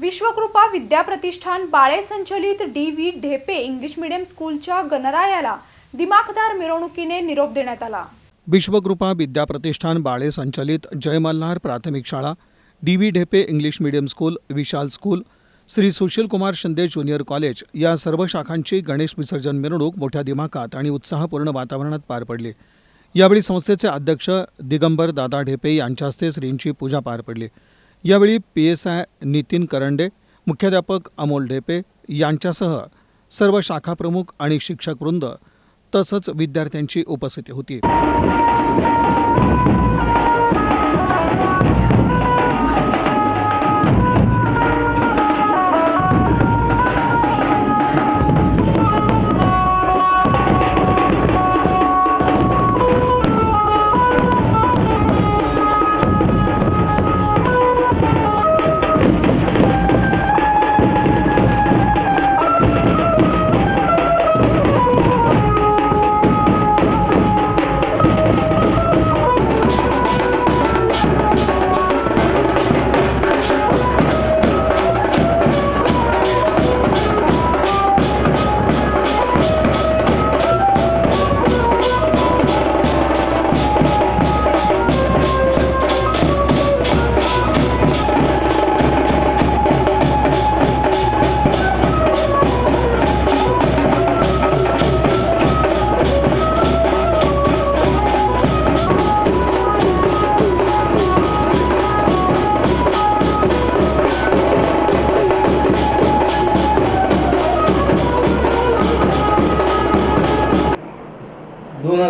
विश्वकृपा विद्याप्रतिष्ठान बाळे संचलित D V Dhepe English medium स्कूलच्या गणरायाला दिमाखदार मिरवणुकीने निरोप देण्यात आला. विश्वकृपा विद्याप्रतिष्ठान बाळे संचलित जय मल्हार प्राथमिक शाळा D V Dhepe English medium school Vishal school Shri Sushilkumar Shinde junior college या सर्व शाखांची गणेश विसर्जन मिरवणूक मोठ्या दिमाखात आणि उत्साहपूर्ण वातावरणात पार पडली. यावेळी संस्थेचे अध्यक्ष दिगंबर दादा ढेपे यांच्या हस्ते श्रींची पूजा पार पडली. यावेळी P S I Nitin Karande मुख्याध्यापक अमोल ढेपे यांच्यासह सर्व शाखाप्रमुख आणि शिक्षकवृंद तसंच विद्यार्थ्यांची उपस्थिती होती.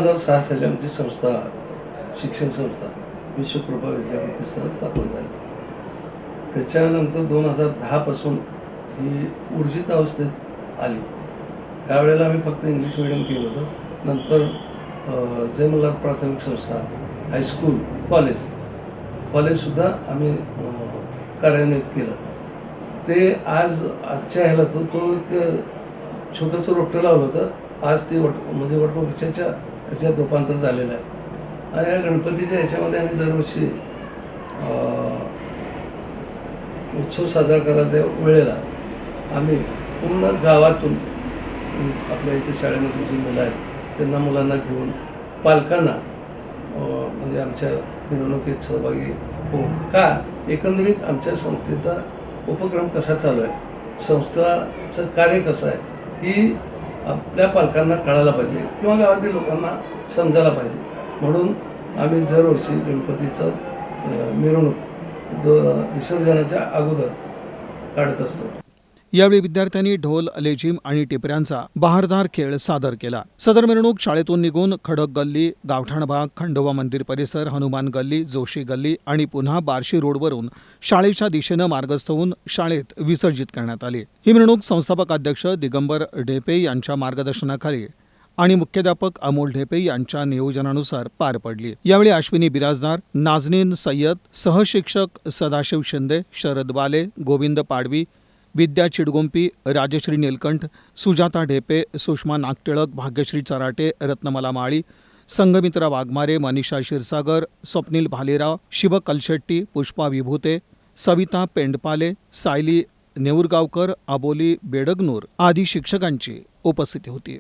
हजार सहा साली आमची संस्था शिक्षण संस्था विश्वप्रभा विद्याप्रतिष्ठान स्थापन झाली. त्याच्यानंतर दोन हजार दहापासून ही ऊर्जित अवस्थेत आली. त्यावेळेला आम्ही फक्त इंग्लिश मिडियम केलं होतं. नंतर अं, जयमल्हार प्राथमिक संस्था हायस्कूल कॉलेज कॉलेजसुद्धा आम्ही कार्यान्वित केलं. ते आज आजच्या ह्याला तो तो एक छोटंसं रोपटं लावलं होतं. आज ते वट म्हणजे वटवृक्षाच्या याच्यात रूपांतर झालेलं आहे. आणि या गणपतीच्या याच्यामध्ये आम्ही दरवर्षी उत्सव साजरा करायच्या वेळेला आम्ही पूर्ण गावातून आपल्या इथे शाळेमध्ये जी मुलं आहेत त्यांना मुलांना घेऊन पालकांना म्हणजे आमच्या मिरवणुकीत सहभागी होऊन का एकंदरीत आमच्या संस्थेचा उपक्रम कसा चालू आहे? संस्थाचं कार्य कसं आहे? ही आपल्या पालकांना कळायला पाहिजे किंवा गावातील लोकांना समजायला पाहिजे. म्हणून आम्ही दरवर्षी गणपतीचं मिरवणूक द विसर्जनाच्या अगोदर काढत असतो. यावेळी विद्यार्थ्यांनी ढोल लेझिम आणि टिपऱ्यांचा बहारदार खेळ सादर केला. सदर मिरवणूक शाळेतून निघून खडक गल्ली गावठाण भाग खंडोबा मंदिर परिसर हनुमान गल्ली जोशी गल्ली आणि पुन्हा बार्शी रोडवरून शाळेच्या दिशेनं मार्गस्थ होऊन शाळेत विसर्जित करण्यात आली. ही मिरवणूक संस्थापक अध्यक्ष दिगंबर ढेपे यांच्या मार्गदर्शनाखाली आणि मुख्याध्यापक अमोल ढेपे यांच्या नियोजनानुसार पार पडली. यावेळी अश्विनी बिराजदार नाजनीन सय्यद सहशिक्षक सदाशिव शिंदे शरद बाले गोविंद पाडवी विद्या चिडगोंपी राजश्री निलकंठ सुजाता ढेपे सुषमा नागटिळक भाग्यश्री चराटे रत्नमाला माळी संगमित्रा वाघमारे मनीषा क्षीरसागर स्वप्नील भालेराव शिव कलशेट्टी पुष्पा विभूते सविता पेंडपाले सायली नेऊरगावकर अबोली बेडगनूर आदी शिक्षकांची उपस्थिती होती.